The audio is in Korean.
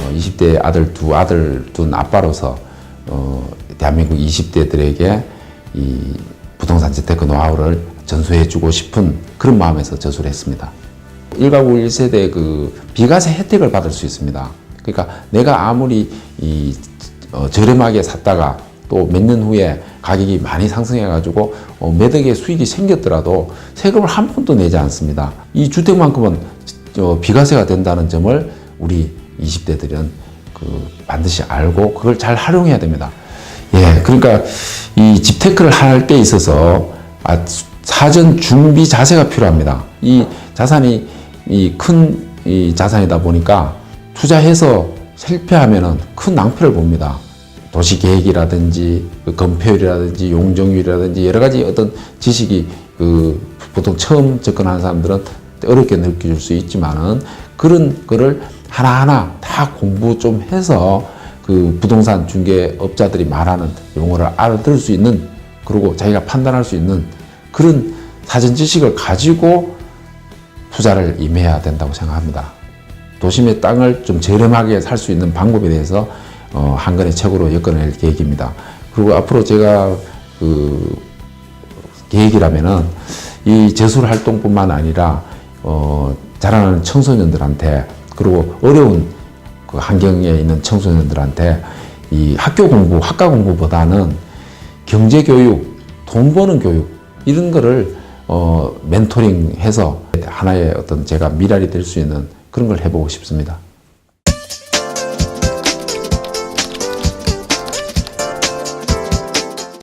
어, 20대 아들 두 아들 둔 아빠로서 어, 대한민국 20대들에게 이 부동산 재테크 노하우를 전수해주고 싶은 그런 마음에서 저수를 했습니다. 1가구 1세대 그 비과세 혜택을 받을 수 있습니다. 그러니까 내가 아무리 이 어, 저렴하게 샀다가 또 몇 년 후에 가격이 많이 상승해가지고 어, 매덕에 수익이 생겼더라도 세금을 한 푼도 내지 않습니다. 이 주택만큼은 어, 비과세가 된다는 점을 우리 20대들은 그 반드시 알고 그걸 잘 활용해야 됩니다. 예, 그러니까 이 집테크를 할 때 있어서 아, 사전 준비 자세가 필요합니다. 이 자산이 이큰이 자산이다 보니까 투자해서 실패하면은 큰 낭패를 봅니다. 도시 계획이라든지 그 건폐율이라든지 용적률이라든지 여러 가지 어떤 지식이 그 보통 처음 접근하는 사람들은 어렵게 느낄 수 있지만은 그런 거를 하나하나 다 공부 좀 해서 그 부동산 중개업자들이 말하는 용어를 알아들을 수 있는 그리고 자기가 판단할 수 있는 그런 사전 지식을 가지고 투자를 임해야 된다고 생각합니다. 도심의 땅을 좀 저렴하게 살 수 있는 방법에 대해서 어, 한 건의 책으로 엮어낼 계획입니다. 그리고 앞으로 제가 그 계획이라면은 이 제술 활동뿐만 아니라 어, 자라나는 청소년들한테 그리고 어려운 그 환경에 있는 청소년들한테 이 학교 공부, 학과 공부보다는 경제 교육, 돈 버는 교육 이런 거를 어, 멘토링해서 하나의 어떤 제가 미랄이 될 수 있는 그런 걸 해보고 싶습니다.